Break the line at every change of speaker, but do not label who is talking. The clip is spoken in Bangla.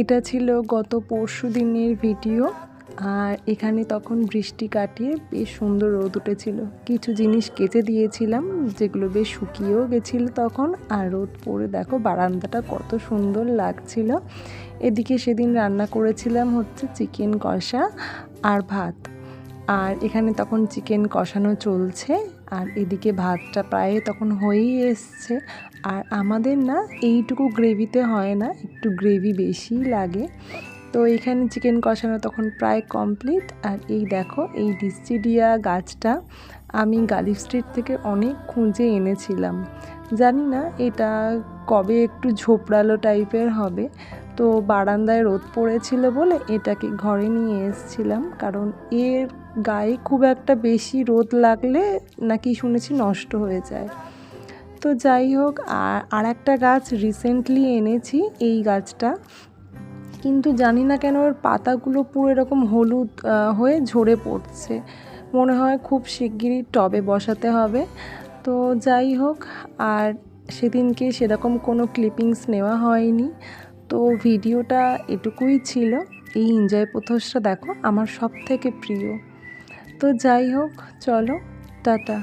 এটা ছিল গত পরশু দিনের ভিডিও, আর এখানে তখন বৃষ্টি কাটিয়ে বেশ সুন্দর রোদ উঠেছিল। কিছু জিনিস কেচে দিয়েছিলাম, যেগুলো বেশ শুকিয়েও গেছিল তখন, আর রোদ পড়ে দেখো বারান্দাটা কত সুন্দর লাগছিল। এদিকে সেদিন রান্না করেছিলাম হচ্ছে চিকেন কষা আর ভাত। আর এখানে তখন চিকেন কষানো চলছে আর এদিকে ভাতটা প্রায় তখন হয়েই এসছে। আর আমাদের না এইটুকু গ্রেভিতে হয় না, একটু গ্রেভি বেশি লাগে। তো এখানে চিকেন কষানো তখন প্রায় কমপ্লিট। আর এই দেখো, এই ডিসিডিয়া গাছটা। আমি গালিফ স্ট্রিট থেকে অনেক খুঁজে এনেছিলাম। জানি না এটা কবে একটু ঝোপড়ালো টাইপের হবে। তো বারান্দায় রোদ পড়েছিল বলে এটাকে ঘরে নিয়ে এসেছিলাম। কারণ এর গায়ে খুব একটা বেশি রোদ লাগলে নাকি শুনেছি নষ্ট হয়ে যায়। তো যাই হোক, আর আর একটা গাছ রিসেন্টলি এনেছি এই গাছটা। কিন্তু জানি না কেন ওর পাতাগুলো পুরো এরকম হলুদ হয়ে ঝরে পড়ছে। মনে হয় খুব শিগগিরই টবে বসাতে হবে। তো যাই হোক, আর সেদিনকে সেরকম কোনো ক্লিপিংস নেওয়া হয়নি। তো ভিডিওটা এটুকুই ছিল। এই এনজয় পোথসটা দেখো, আমার সব থেকে প্রিয়। তো যাই হোক, চলো, টাটা।